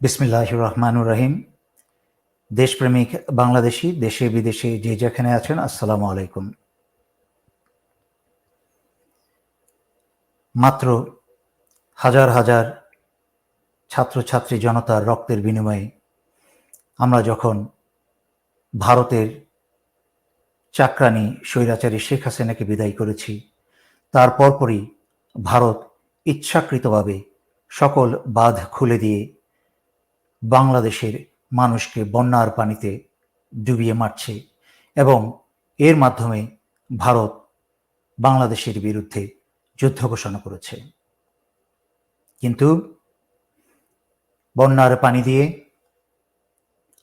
বিসমিল্লাহ রহমানুর রহিম। দেশপ্রেমিক বাংলাদেশি, দেশে বিদেশে যে যেখানে আছেন, আসসালামু আলাইকুম। মাত্র হাজার হাজার ছাত্রছাত্রী জনতার রক্তের বিনিময়ে আমরা যখন ভারতের চাকরানি স্বৈরাচারী শেখ হাসিনাকে বিদায় করেছি, তার পরপরই ভারত ইচ্ছাকৃতভাবে সকল বাঁধ খুলে দিয়ে বাংলাদেশের মানুষকে বন্যার পানিতে ডুবিয়ে মারছে এবং এর মাধ্যমে ভারত বাংলাদেশের বিরুদ্ধে যুদ্ধ ঘোষণা করেছে। কিন্তু বন্যার পানি দিয়ে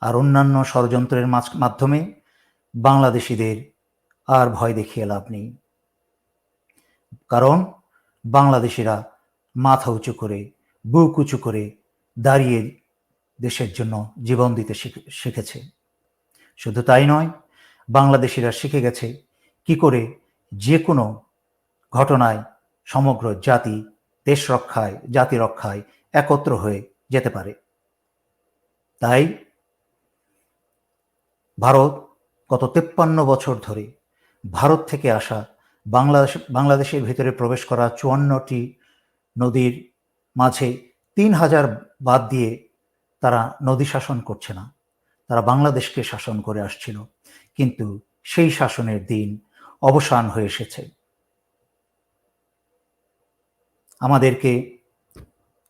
আর অন্যান্য ষড়যন্ত্রের মাধ্যমে বাংলাদেশিদের আর ভয় দেখিয়ে লাভ নেই। কারণ বাংলাদেশিরা মাথা উঁচু করে, বুক উঁচু করে দাঁড়িয়ে দেশের জন্য জীবন দিতে শিখে- শিখেছে। শুধু তাই নয়, বাংলাদেশিরা শিখে গেছে কি করে যে কোনো ঘটনায় সমগ্র জাতি দেশ রক্ষায়, জাতি রক্ষায় একত্র হয়ে যেতে পারে। তাই ভারত গত তেপ্পান্ন বছর ধরে ভারত থেকে আসা বাংলাদেশ, বাংলাদেশের ভিতরে প্রবেশ করা চুয়ান্নটি নদীর মাঝে তিন হাজার বাদ দিয়ে তারা নদী শাসন করছে না। তারা বাংলাদেশকে শাসন করে আসছিল। কিন্তু সেই শাসনের দিন অবসান হয়ে এসেছে। আমাদেরকে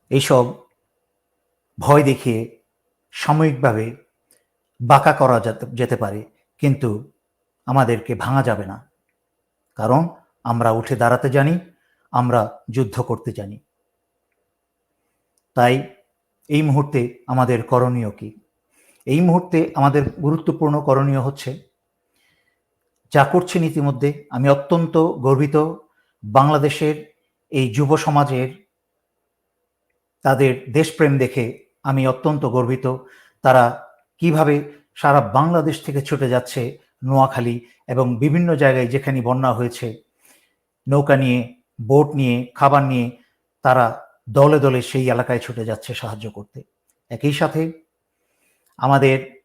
এইসব ভয় দেখিয়ে সাময়িকভাবে বাঁকা করা যেতে- পারে। কিন্তু আমাদেরকে ভাঙা যাবে না। কারণ আমরা উঠে দাঁড়াতে জানি, আমরা যুদ্ধ করতে জানি। তাই এই মুহূর্তে আমাদের করণীয় কি? এই মুহূর্তে আমাদের গুরুত্বপূর্ণ করণীয় হচ্ছে, যা করছেন ইতিমধ্যে, আমি অত্যন্ত গর্বিত বাংলাদেশের এই যুব সমাজের তাদের দেশপ্রেম দেখে আমি অত্যন্ত গর্বিত। তারা কীভাবে সারা বাংলাদেশ থেকে ছুটে যাচ্ছে নোয়াখালী এবং বিভিন্ন জায়গায় যেখানে বন্যা হয়েছে, নৌকা নিয়ে, বোট নিয়ে, খাবার নিয়ে, তারা দলে দলে সেই এলাকায় ছুটে যাচ্ছে সাহায্য করতে। একই সাথে আমাদের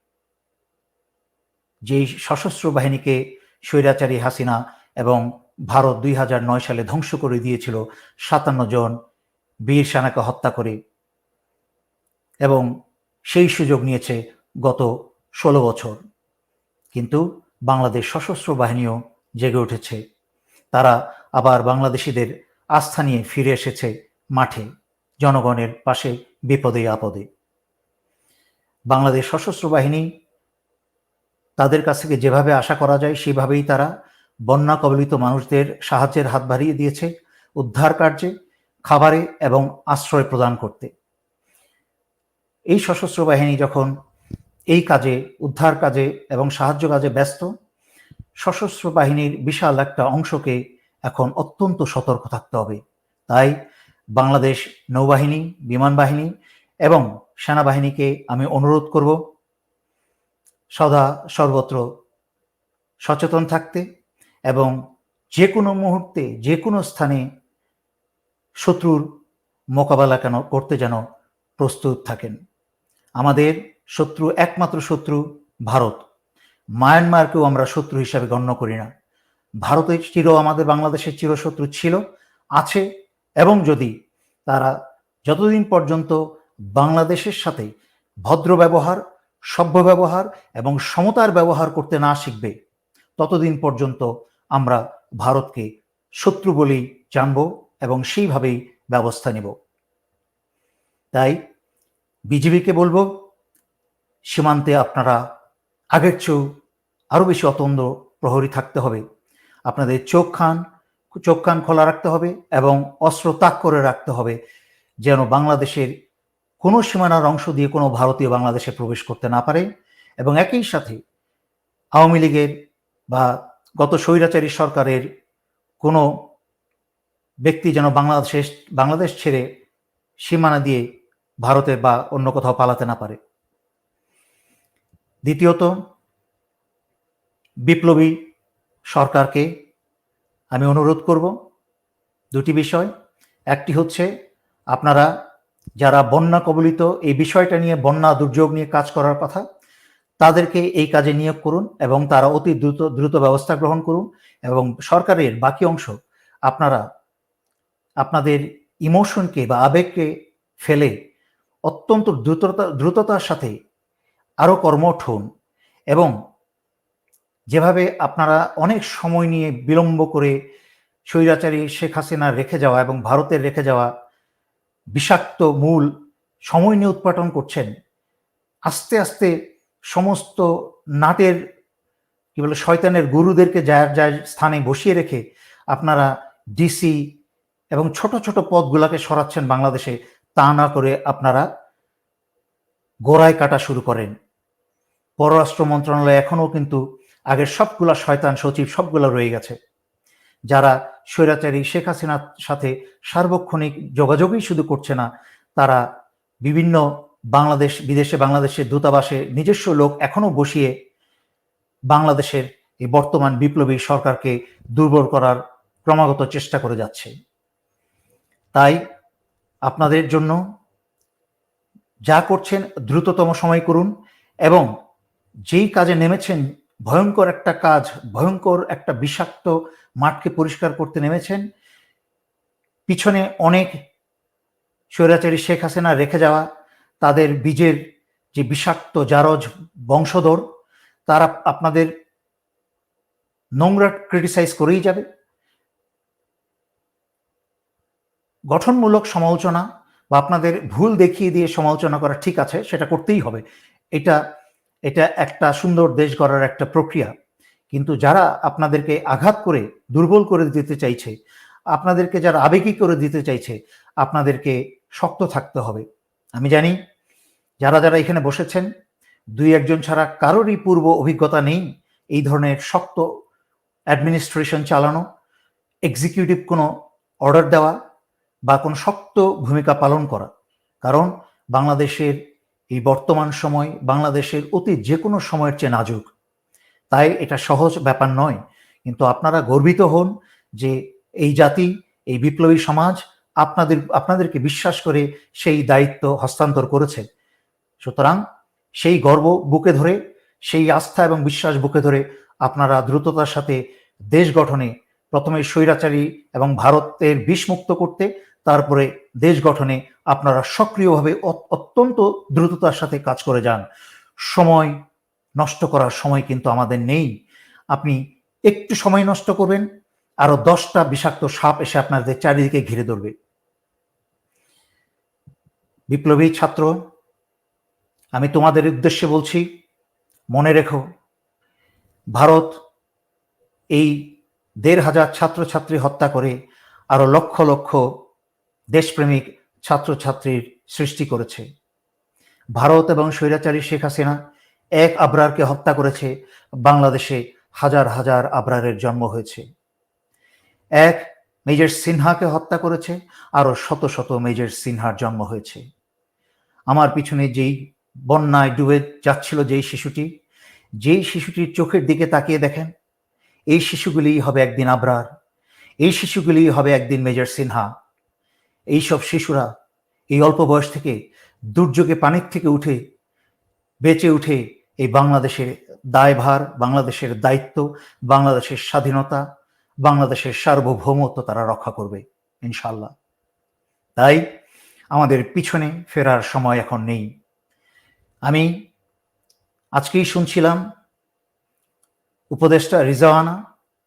যেই সশস্ত্র বাহিনীকে স্বৈরাচারী হাসিনা এবং ভারত দুই হাজার নয় সালে ধ্বংস করে দিয়েছিল, সাতান্ন জন বীর সেনাকে হত্যা করে এবং সেই সুযোগ নিয়েছে গত ষোলো বছর। কিন্তু বাংলাদেশ সশস্ত্র বাহিনীও জেগে উঠেছে। তারা আবার বাংলাদেশিদের আস্থা নিয়ে ফিরে এসেছে মাঠে, জনগণের পাশে বিপদে, আপদে। বাংলাদেশ সশস্ত্র বাহিনী তাদের কাছ থেকে যেভাবে আশা করা যায়, সেভাবেই তারা বন্যা কবলিত মানুষদের সাহায্যের হাত বাড়িয়ে দিয়েছে, উদ্ধার কার্যে, খাবারে এবং আশ্রয় প্রদান করতে। এই সশস্ত্র বাহিনী যখন এই কাজে, উদ্ধার কাজে এবং সাহায্য কাজে ব্যস্ত, সশস্ত্র বাহিনীর বিশাল একটা অংশকে এখন অত্যন্ত সতর্ক থাকতে হবে। তাই বাংলাদেশ নৌবাহিনী, বিমান বাহিনী এবং সেনাবাহিনীকে আমি অনুরোধ করব, সদা সর্বত্র সচেতন থাকতে এবং যে কোনো মুহূর্তে যে কোনো স্থানে শত্রুর মোকাবেলা কেন করতে যেন প্রস্তুত থাকেন। আমাদের শত্রু একমাত্র শত্রু ভারত। মায়ানমারকেও আমরা শত্রু হিসাবে গণ্য করি না। ভারতের চির আমাদের বাংলাদেশের চিরশত্রু ছিল, আছে এবং যদি তারা যতদিন পর্যন্ত বাংলাদেশের সাথে ভদ্র ব্যবহার, সভ্য ব্যবহার এবং সমতার ব্যবহার করতে না শিখবে, ততদিন পর্যন্ত আমরা ভারতকে শত্রু বলেই জানব এবং সেইভাবেই ব্যবস্থা নেব। তাই বিজেপিকে বলব, সীমান্তে আপনারা আগের চেয়েও আরও বেশি অতন্দ প্রহরী থাকতে হবে। আপনাদের চোখ খান চোখ কান খোলা রাখতে হবে এবং অস্ত্র তাক করে রাখতে হবে যেন বাংলাদেশের কোনো সীমানার অংশ দিয়ে কোনো ভারতীয় বাংলাদেশে প্রবেশ করতে না পারে। এবং একই সাথে আওয়ামী লীগের বা গত স্বৈরাচারী সরকারের কোনো ব্যক্তি যেন বাংলাদেশে বাংলাদেশ ছেড়ে সীমানা দিয়ে ভারতে বা অন্য কোথাও পালাতে না পারে। দ্বিতীয়ত, বিপ্লবী সরকারকে আমি অনুরোধ করব দুটি বিষয়। একটি হচ্ছে, আপনারা যারা বন্যা কবলিত এই বিষয়টা নিয়ে বন্যা দুর্যোগ নিয়ে কাজ করার কথা, তাদেরকে এই কাজে নিয়োগ করুন এবং তারা অতি দ্রুত দ্রুত ব্যবস্থা গ্রহণ করুন এবং সরকারের বাকি অংশ আপনারা, আপনাদের ইমোশনকে বা আবেগকে ফেলে অত্যন্ত দ্রুততা, দ্রুততার সাথে আরও কর্মঠ হন এবং যেভাবে আপনারা অনেক সময় নিয়ে বিলম্ব করে স্বৈরাচারী শেখ হাসিনা রেখে যাওয়া এবং ভারতের রেখে যাওয়া বিষাক্ত মূল সময় নিয়ে উৎপাটন করছেন, আস্তে আস্তে সমস্ত নাটের, কি বলে, শয়তানের গুরুদেরকে যার যার স্থানে বসিয়ে রেখে আপনারা ডিসি এবং ছোট ছোট পদগুলাকে সরাচ্ছেন বাংলাদেশে, তা না করে আপনারা গোড়ায় কাটা শুরু করেন। পররাষ্ট্র মন্ত্রণালয় এখনও কিন্তু আগের সবগুলা শয়তান সচিব সবগুলা রয়ে গেছে। যারা স্বৈরাচারী শেখ হাসিনার সাথে সার্বক্ষণিক যোগাযোগই শুধু করছে না, তারা বিভিন্ন বাংলাদেশ, বিদেশে বাংলাদেশের দূতাবাসে নিজস্ব লোক এখনও বসিয়ে বাংলাদেশের এই বর্তমান বিপ্লবী সরকারকে দুর্বল করার ক্রমাগত চেষ্টা করে যাচ্ছে। তাই আপনাদের জন্য যা করছেন দ্রুততম সময় করুন এবং যেই কাজে নেমেছেন ভয়ঙ্কর একটা কাজ, ভয়ঙ্কর একটা বিষাক্ত মাঠকে পরিষ্কার করতে নেমেছেন। পিছনে অনেক স্বৈরাচারী শেখ হাসিনা রেখে যাওয়া, তাদের বীজের যে বিষাক্ত জারজ বংশধর, তারা আপনাদের নোংরা ক্রিটিসাইজ করেই যাবে। গঠনমূলক সমালোচনা বা আপনাদের ভুল দেখিয়ে দিয়ে সমালোচনা করা ঠিক আছে, সেটা করতেই হবে। এটা এটা একটা সুন্দর দেশ গড়ার একটা প্রক্রিয়া। কিন্তু যারা আপনাদেরকে আঘাত করে, দুর্বল করে দিতে চাইছে, আপনাদেরকে যারা আবেগী করে দিতে চাইছে, আপনাদেরকে শক্ত থাকতে হবে। আমি জানি, যারা যারা এখানে বসেছেন, দুই একজন ছাড়া কারোরই পূর্ব অভিজ্ঞতা নেই এই ধরনের শক্ত অ্যাডমিনিস্ট্রেশন চালানো এক্সিকিউটিভ কোনো অর্ডার দেওয়া বা কোনো শক্ত ভূমিকা পালন করা। কারণ বাংলাদেশের এই বর্তমান সময় বাংলাদেশের অতি যে কোনো সময়ের চেয়ে নাজুক। তাই এটা সহজ ব্যাপার নয়, কিন্তু আপনারা গর্বিত হন যে এই জাতি, এই বিপ্লবী সমাজ আপনাদের, আপনাদেরকে বিশ্বাস করে সেই দায়িত্ব হস্তান্তর করেছে। সুতরাং সেই গর্ব বুকে ধরে, সেই আস্থা এবং বিশ্বাস বুকে ধরে আপনারা দ্রুততার সাথে দেশ গঠনে প্রথমে স্বৈরাচারী এবং ভারতের বিষমুক্ত করতে, তারপরে দেশ গঠনে আপনারা সক্রিয়ভাবে অত্যন্ত দ্রুততার সাথে কাজ করে যান। সময় নষ্ট করার সময় কিন্তু আমাদের নেই। আপনি একটু সময় নষ্ট করবেন, আরও দশটা বিষাক্ত সাপ এসে আপনাদের চারিদিকে ঘিরে ধরবে। বিপ্লবী ছাত্র, আমি তোমাদের উদ্দেশ্যে বলছি, মনে রেখো, ভারত এই দেড় হাজার ছাত্রছাত্রী হত্যা করে আরও লক্ষ লক্ষ দেশপ্রেমিক ছাত্রছাত্রীর সৃষ্টি করেছে। ভারত এবং স্বৈরাচারী শেখ হাসিনা এক আবরারকে হত্যা করেছে। বাংলাদেশে হাজার হাজার আবরারের জন্ম হয়েছে। এক মেজর সিনহাকে হত্যা করেছে, আরও শত শত মেজর সিনহার জন্ম হয়েছে। আমার পিছনে যেই বন্যায় ডুবে যাচ্ছিল যেই শিশুটি, যেই শিশুটির চোখের দিকে তাকিয়ে দেখেন এই শিশুগুলি হবে একদিন আবরার, এই শিশুগুলি হবে একদিন মেজর সিনহা। এইসব শিশুরা এই অল্প বয়স থেকে দুর্যোগে পানির থেকে উঠে, বেঁচে উঠে এই বাংলাদেশের দায়ভার, বাংলাদেশের দায়িত্ব, বাংলাদেশের স্বাধীনতা, বাংলাদেশের সার্বভৌমত্ব তারা রক্ষা করবে ইনশাল্লাহ তাই আমাদের পিছনে ফেরার সময় এখন নেই। আমি আজকেই শুনছিলাম উপদেষ্টা রিজাওয়ানা,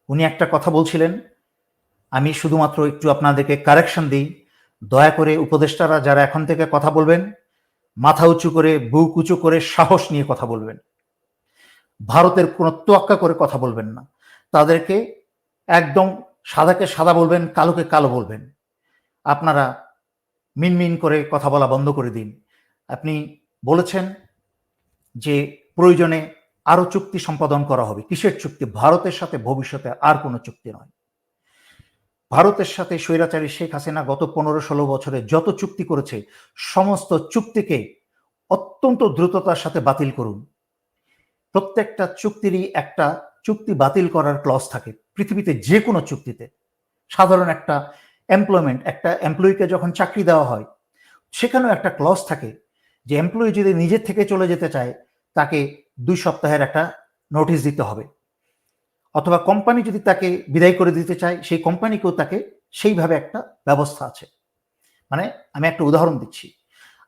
উনি একটা কথা বলছিলেন। আমি শুধুমাত্র একটু আপনাদেরকে কারেকশন দিই। দয়া করে উপদেষ্টারা যারা এখন থেকে কথা বলবেন, মাথা উঁচু করে, বুক উঁচু করে সাহস নিয়ে কথা বলবেন। ভারতের কোনো তোয়াক্কা করে কথা বলবেন না। তাদেরকে একদম সাদাকে সাদা বলবেন, কালোকে কালো বলবেন। আপনারা মিনমিন করে কথা বলা বন্ধ করে দিন। আপনি বলেছেন যে প্রয়োজনে আরও চুক্তি সম্পাদন করা হবে। কিসের চুক্তি? ভারতের সাথে ভবিষ্যতে আর কোনো চুক্তি নয়। ভারতের সাথে স্বৈরাচারী শেখ হাসিনা গত পনেরো ষোলো বছরে যত চুক্তি করেছে, সমস্ত চুক্তিকে অত্যন্ত দ্রুততার সাথে বাতিল করুন। প্রত্যেকটা চুক্তিরই একটা চুক্তি বাতিল করার ক্লস থাকে। পৃথিবীতে যে কোনো চুক্তিতে। সাধারণ একটা এমপ্লয়মেন্ট একটা এমপ্লয়িকে যখন চাকরি দেওয়া হয়, সেখানেও একটা ক্লজ থাকে যে এমপ্লয়ি যদি নিজের থেকে চলে যেতে চায়, তাকে দুই সপ্তাহের একটা নোটিশ দিতে হবে। অথবা কোম্পানি যদি তাকে বিদায় করে দিতে চায়, সেই কোম্পানিকেও তাকে সেইভাবে একটা ব্যবস্থা আছে। মানে আমি একটা উদাহরণ দিচ্ছি।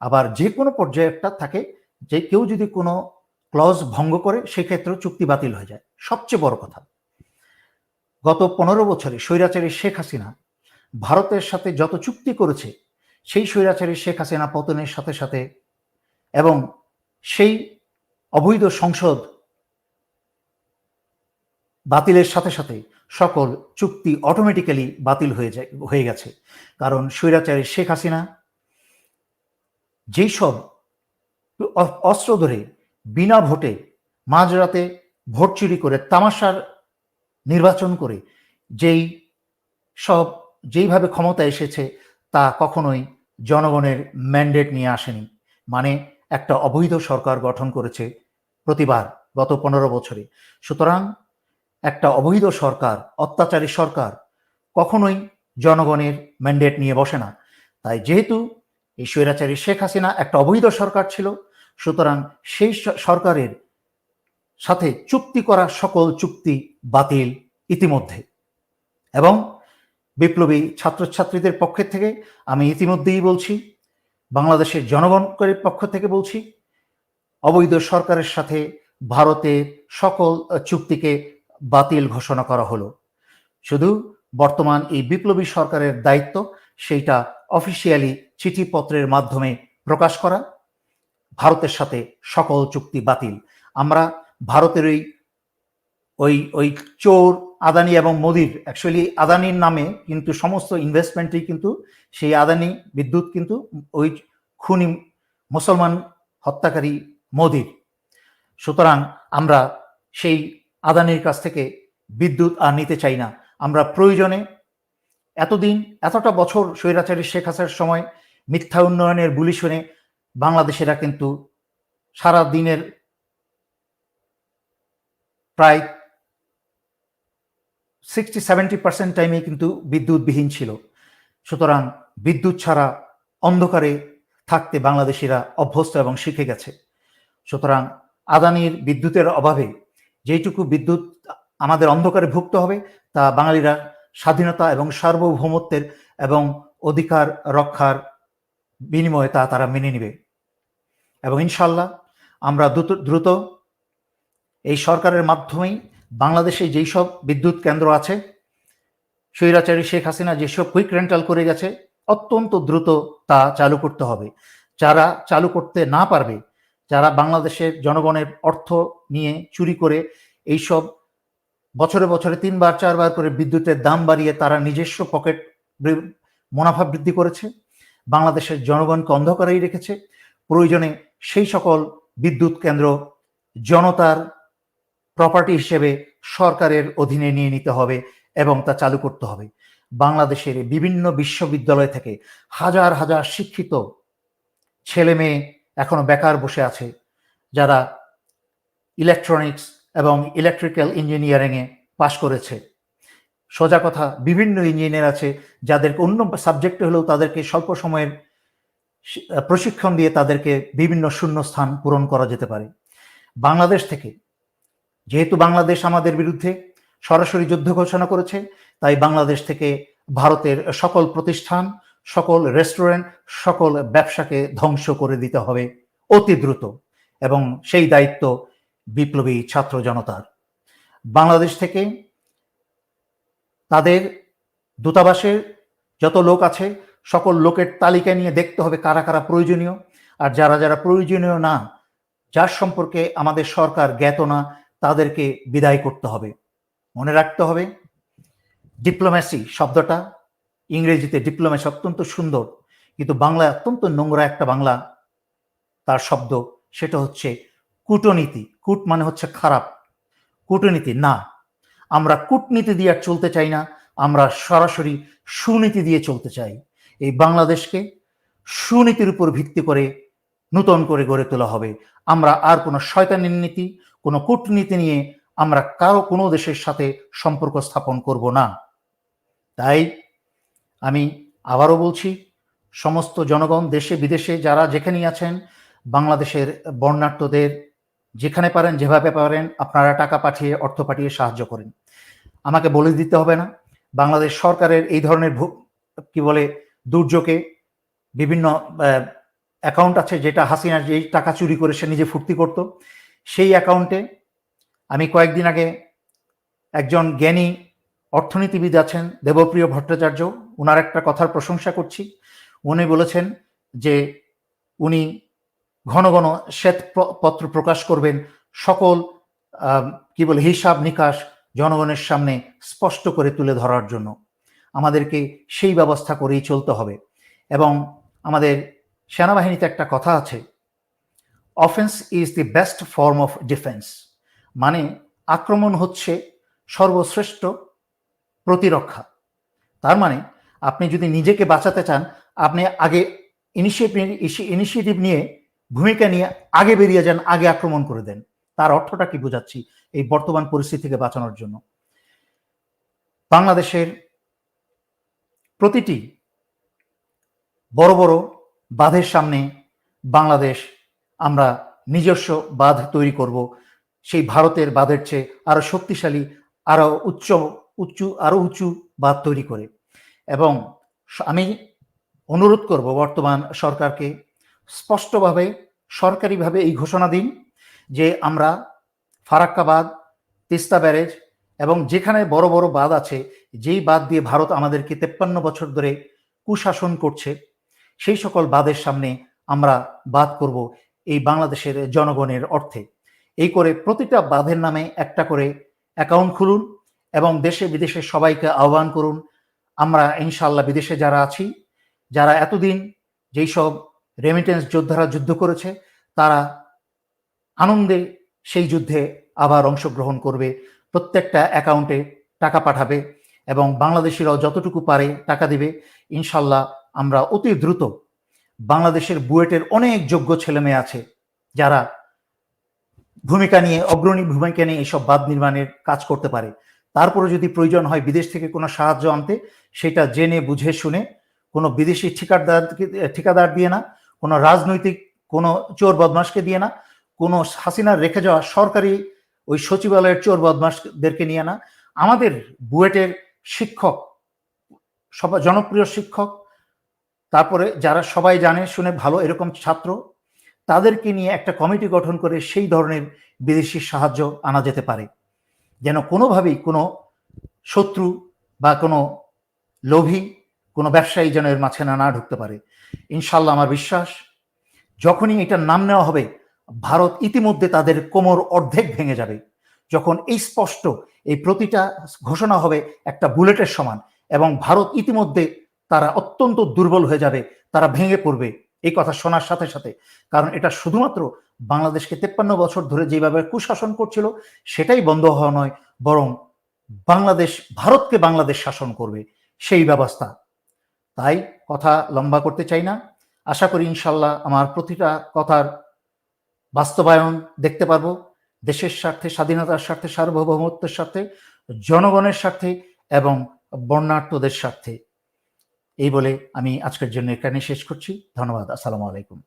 আবার যে কোনো পর্যায়ে একটা থাকে, যে কেউ যদি কোনো ক্লজ ভঙ্গ করে, সেক্ষেত্রেও চুক্তি বাতিল হয়ে যায়। সবচেয়ে বড় কথা, গত পনেরো বছরে স্বৈরাচারী শেখ হাসিনা ভারতের সাথে যত চুক্তি করেছে, সেই স্বৈরাচারী শেখ হাসিনা পতনের সাথে সাথে এবং সেই অবৈধ সংসদ বাতিলের সাথে সাথে সকল চুক্তি অটোমেটিক্যালি বাতিল হয়ে যায়, হয়ে গেছে। কারণ স্বৈরাচারী শেখ হাসিনা যেই সব অস্ত্র ধরে বিনা ভোটে মাঝরাতে ভোট চুরি করে তামাশার নির্বাচন করে যেই সব যেইভাবে ক্ষমতা এসেছে তা কখনোই জনগণের ম্যান্ডেট নিয়ে আসেনি। মানে একটা অবৈধ সরকার গঠন করেছে প্রতিবার গত পনেরো বছরে। সুতরাং একটা অবৈধ সরকার, অত্যাচারী সরকার কখনোই জনগণের ম্যান্ডেট নিয়ে বসে না। তাই যেহেতু এই স্বৈরাচারী শেখ হাসিনা একটা অবৈধ সরকার ছিল, সুতরাং সেই সরকারের সাথে চুক্তি করা সকল চুক্তি বাতিল ইতিমধ্যে। এবং বিপ্লবী ছাত্রছাত্রীদের পক্ষের থেকে আমি ইতিমধ্যেই বলছি বাংলাদেশের জনগণের পক্ষ থেকে বলছি, অবৈধ সরকারের সাথে ভারতের সকল চুক্তিকে বাতিল ঘোষণা করা হলো। শুধু বর্তমান এই বিপ্লবী সরকারের দায়িত্ব, সেইটা অফিসিয়ালি চিঠিপত্রের মাধ্যমে প্রকাশ করা, ভারতের সাথে সকল চুক্তি বাতিল। আমরা ভারতের ওই ওই ওই চোর আদানি এবং মোদির অ্যাকচুয়ালি আদানির নামে কিন্তু সমস্ত ইনভেস্টমেন্টই কিন্তু সেই আদানি বিদ্যুৎ কিন্তু ওই খুনি মুসলমান হত্যাকারী মোদির। সুতরাং আমরা সেই আদানির কাছ থেকে বিদ্যুৎ আর নিতে চাই না। আমরা প্রয়োজনে এতদিন, এতটা বছর স্বৈরাচারী শেখ হাসার সময় মিথ্যা উন্নয়নের বুলি শুনে বাংলাদেশেরা কিন্তু সারা দিনের প্রায় সিক্সটি সেভেন্টি পার্সেন্ট টাইমে কিন্তু বিদ্যুৎবিহীন ছিল। সুতরাং বিদ্যুৎ ছাড়া অন্ধকারে থাকতে বাংলাদেশিরা অভ্যস্ত এবং শিখে গেছে। সুতরাং আদানির বিদ্যুতের অভাবে যেইটুকু বিদ্যুৎ আমাদের অন্ধকারে ভুগতে হবে, তা বাঙালিরা স্বাধীনতা এবং সার্বভৌমত্বের এবং অধিকার রক্ষার বিনিময়ে তা তারা মেনে নিবে। এবং ইনশাল্লাহ আমরা দ্রুত দ্রুত এই সরকারের মাধ্যমেই বাংলাদেশে যেই সব বিদ্যুৎ কেন্দ্র আছে, স্বৈরাচারী শেখ হাসিনা যেসব কুইক রেন্টাল করে গেছে, অত্যন্ত দ্রুত তা চালু করতে হবে। যারা চালু করতে না পারবে, যারা বাংলাদেশের জনগণের অর্থ নিয়ে চুরি করে এইসব বছরে বছরে তিনবার, চারবার করে বিদ্যুতের দাম বাড়িয়ে তারা নিজস্ব পকেট মুনাফা বৃদ্ধি করেছে, বাংলাদেশের জনগণকে অন্ধকারেই রেখেছে, প্রয়োজনে সেই সকল বিদ্যুৎ কেন্দ্র জনতার প্রপার্টি হিসেবে সরকারের অধীনে নিয়ে নিতে হবে এবং তা চালু করতে হবে। বাংলাদেশের বিভিন্ন বিশ্ববিদ্যালয় থেকে হাজার হাজার শিক্ষিত ছেলে মেয়ে এখনও বেকার বসে আছে, যারা ইলেকট্রনিক্স এবং ইলেকট্রিক্যাল ইঞ্জিনিয়ারিংয়ে পাশ করেছে। সোজা কথা, বিভিন্ন ইঞ্জিনিয়ার আছে যাদেরকে অন্য সাবজেক্টে হলেও তাদেরকে স্বল্প সময়ের প্রশিক্ষণ দিয়ে তাদেরকে বিভিন্ন শূন্য স্থান পূরণ করা যেতে পারে। বাংলাদেশ থেকে যেহেতু বাংলাদেশ আমাদের বিরুদ্ধে সরাসরি যুদ্ধ ঘোষণা করেছে, তাই বাংলাদেশ থেকে ভারতের সকল প্রতিষ্ঠান, সকল রেস্টুরেন্ট, সকল ব্যবসাকে ধ্বংস করে দিতে হবে অতি দ্রুত। এবং সেই দায়িত্ব বিপ্লবী ছাত্র জনতার। বাংলাদেশ থেকে তাদের দূতাবাসের যত লোক আছে, সকল লোকের তালিকা নিয়ে দেখতে হবে কারা কারা প্রয়োজনীয়। আর যারা যারা প্রয়োজনীয় না, যার সম্পর্কে আমাদের সরকার জ্ঞাত না তাদেরকে বিদায় করতে হবে। মনে রাখতে হবে ডিপ্লোম্যাসি শব্দটা ইংরেজিতে ডিপ্লোম্যাসি অত্যন্ত সুন্দর, কিন্তু বাংলায় অত্যন্ত নোংরা একটা বাংলা তার শব্দ, সেটা হচ্ছে কূটনীতি। কূট মানে হচ্ছে খারাপ। কূটনীতি না। আমরা কূটনীতি দিয়ে আর চলতে চাই না, আমরা সরাসরি সুনীতি দিয়ে চলতে চাই। এই বাংলাদেশকে সুনীতির উপর ভিত্তি করে নূতন করে গড়ে তোলা হবে। আমরা আর কোনো শয়তানের নীতি কোনো কূটনীতি নিয়ে আমরা কারও কোনো দেশের সাথে সম্পর্ক স্থাপন করব না। তাই আমি আবারও বলছি, সমস্ত জনগণ, দেশে, বিদেশে যারা যেখানেই আছেন, বাংলাদেশের বর্ণাঢ্যদের যেখানে পারেন, যেভাবে পারেন, আপনারা টাকা পাঠিয়ে, অর্থ পাঠিয়ে সাহায্য করেন। আমাকে বলে দিতে হবে না, বাংলাদেশ সরকারের এই ধরনের কি বলে, দুর্যোগে বিভিন্ন অ্যাকাউন্ট আছে, যেটা হাসিনা যেই টাকা চুরি করে সে নিজে ফুর্তি করত। সেই অ্যাকাউন্টে আমি কয়েকদিন আগে একজন জ্ঞানী অর্থনীতিবিদ আছেন, দেবপ্রিয় ভট্টাচার্য। ওনার একটা কথার প্রশংসা করছি। উনি বলেছেন যে উনি ঘন ঘন শ্বেত পত্র প্রকাশ করবেন। সকল কি বলে, হিসাব নিকাশ জনগণের সামনে স্পষ্ট করে তুলে ধরার জন্য। আমাদেরকে সেই ব্যবস্থা করেই চলতে হবে। এবং আমাদের সেনাবাহিনীতে একটা কথা আছে offence is the best form of defence মানে আক্রমণ হচ্ছে সর্বশ্রেষ্ঠ প্রতিরক্ষা। তার মানে আপনি যদি নিজেকে বাঁচাতে চান, আপনি আগে ইনিশিয়েটিভ ইনিশিয়েটিভ নিয়ে ভূমিকা নিয়ে আগে বেরিয়ে যান, আগে আক্রমণ করে দেন। তার অর্থটা কি বোঝাচ্ছি এই বর্তমান পরিস্থিতি থেকে বাঁচানোর জন্য। বাংলাদেশের প্রতিটি বড় বড় বাঁধের সামনে বাংলাদেশ আমরা নিজস্ব বাঁধ তৈরি করব। সেই ভারতের বাঁধের চেয়ে আরও শক্তিশালী, আরও উচ্চ উঁচু আরও উঁচু বাঁধ তৈরি করে। এবং আমি অনুরোধ করব বর্তমান সরকারকে স্পষ্টভাবে, সরকারিভাবে এই ঘোষণা দিন যে আমরা ফারাক্কাবাদ, তিস্তা ব্যারেজ এবং যেখানে বড় বড় বাঁধ আছে, যেই বাঁধ দিয়ে ভারত আমাদেরকে তেপ্পান্ন বছর ধরে কুশাসন করছে, সেই সকল বাঁধের সামনে আমরা বাদ করব এই বাংলাদেশের জনগণের অর্থে। এই করে প্রতিটা বাঁধের নামে একটা করে অ্যাকাউন্ট খুলুন এবং দেশে বিদেশে সবাইকে আহ্বান করুন, আমরা ইনশাল্লাহ বিদেশে যারা আছি, যারা এতদিন যেই সব রেমিটেন্স যোদ্ধারা যুদ্ধ করেছে, তারা আনন্দে সেই যুদ্ধে আবার অংশগ্রহণ করবে, প্রত্যেকটা অ্যাকাউন্টে টাকা পাঠাবে এবং বাংলাদেশিরাও যতটুকু পারে টাকা দিবে ইনশাল্লাহ আমরা অতি দ্রুত বাংলাদেশের বুয়েটের অনেক যোগ্য ছেলে মেয়ে আছে যারা ভূমিকা নিয়ে, অগ্রণী ভূমিকা নিয়ে এইসব বাদ নির্মাণের কাজ করতে পারে। তারপরে যদি প্রয়োজন হয় বিদেশ থেকে কোনো সাহায্য আনতে, সেটা জেনে, বুঝে, শুনে কোনো বিদেশি ঠিকাদার ঠিকাদার দিয়ে না, কোনো রাজনৈতিক, কোনো চোর বদমাসকে দিয়ে না, কোনো হাসিনার রেখে যাওয়া সরকারি ওই সচিবালয়ের চোর বদমাসদেরকে নিয়ে না। আমাদের বুয়েটের শিক্ষক সবাই জনপ্রিয় শিক্ষক তারপরে যারা সবাই জানে, শুনে ভালো এরকম ছাত্র, তাদেরকে নিয়ে একটা কমিটি গঠন করে সেই ধরনের বিদেশি সাহায্য আনা যেতে পারে। যেন কোনোভাবেই কোনো শত্রু বা কোনো লোভী, কোনো ব্যবসায়ী যেন এর মাঝখানে না ঢুকতে পারে। ইনশাল্লাহ আমার বিশ্বাস, যখনই এটার নাম নেওয়া হবে, ভারত ইতিমধ্যে তাদের কোমর অর্ধেক ভেঙে যাবে। যখন এই স্পষ্ট এই প্রতিটা ঘোষণা হবে একটা বুলেটের সমান এবং ভারত ইতিমধ্যে তারা অত্যন্ত দুর্বল হয়ে যাবে, তারা ভেঙে পড়বে। এই কথা শোনার সাথে সাথে, কারণ এটা শুধুমাত্র বাংলাদেশকে তেপ্পান্ন বছর ধরে যেভাবে কুশাসন করছিল, সেটাই বন্ধ হওয়া নয়, বরং বাংলাদেশ, ভারতকে বাংলাদেশ শাসন করবে। সেই ব্যবস্থা। তাই কথা লম্বা করতে চাই না। আশা করি ইনশাল্লাহ আমার প্রতিটা কথার বাস্তবায়ন দেখতে পারব। দেশের স্বার্থে, স্বাধীনতার স্বার্থে, সার্বভৌমত্বের স্বার্থে, জনগণের স্বার্থে এবং বর্ণাঢ্যদের স্বার্থে। এই বলে আমি আজকের জন্য এখানে শেষ করছি। ধন্যবাদ। আসসালামু আলাইকুম।